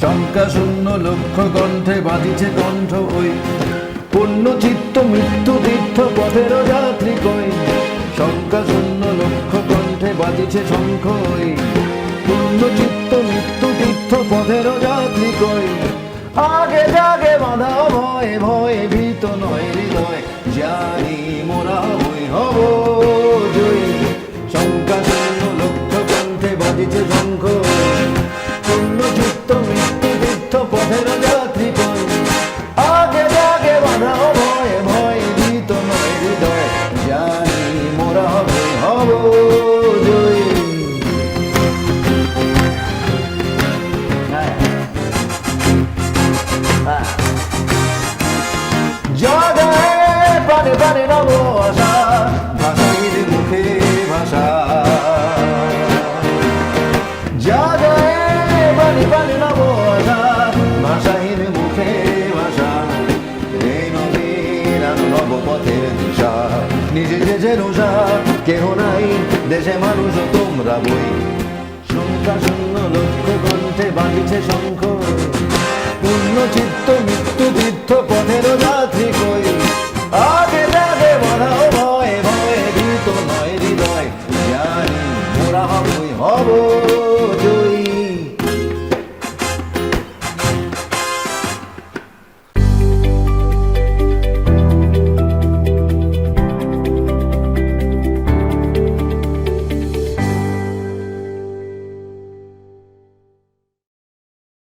শঙ্কা শূন্য লক্ষ কণ্ঠে বাঁধিছে কণ্ঠ ওই। পূর্ণ চিত্ত মৃত্যু তীর্থ পথের যাত্রী কই। শঙ্কা শূন্য লক্ষ কণ্ঠে বাঁধিছে শঙ্খ ওই। পূর্ণ চিত্ত মৃত্যু তীর্থ পথের যাত্রী কই। আগে জাগে বাঁধা ভয়ে ভয়ে ভীত নয় হবে হব জয়ী হ্যাঁ জগায় পানে পানে নব নিজে যে রোজা কেহ নাই, দেশে মানুষ তোমরা বই। সংখ্যা শূন্য লক্ষ্য কণ্ঠে বাঁধিছে শঙ্খ। পূর্ণ চিত্ত, মৃত্যু তীর্থ, পথের যাত্রী কই। আগে যাবে বাধাও ভয়ে ভয়ে ভীত নয় হৃদয়। জানি মোরা হবই হবই।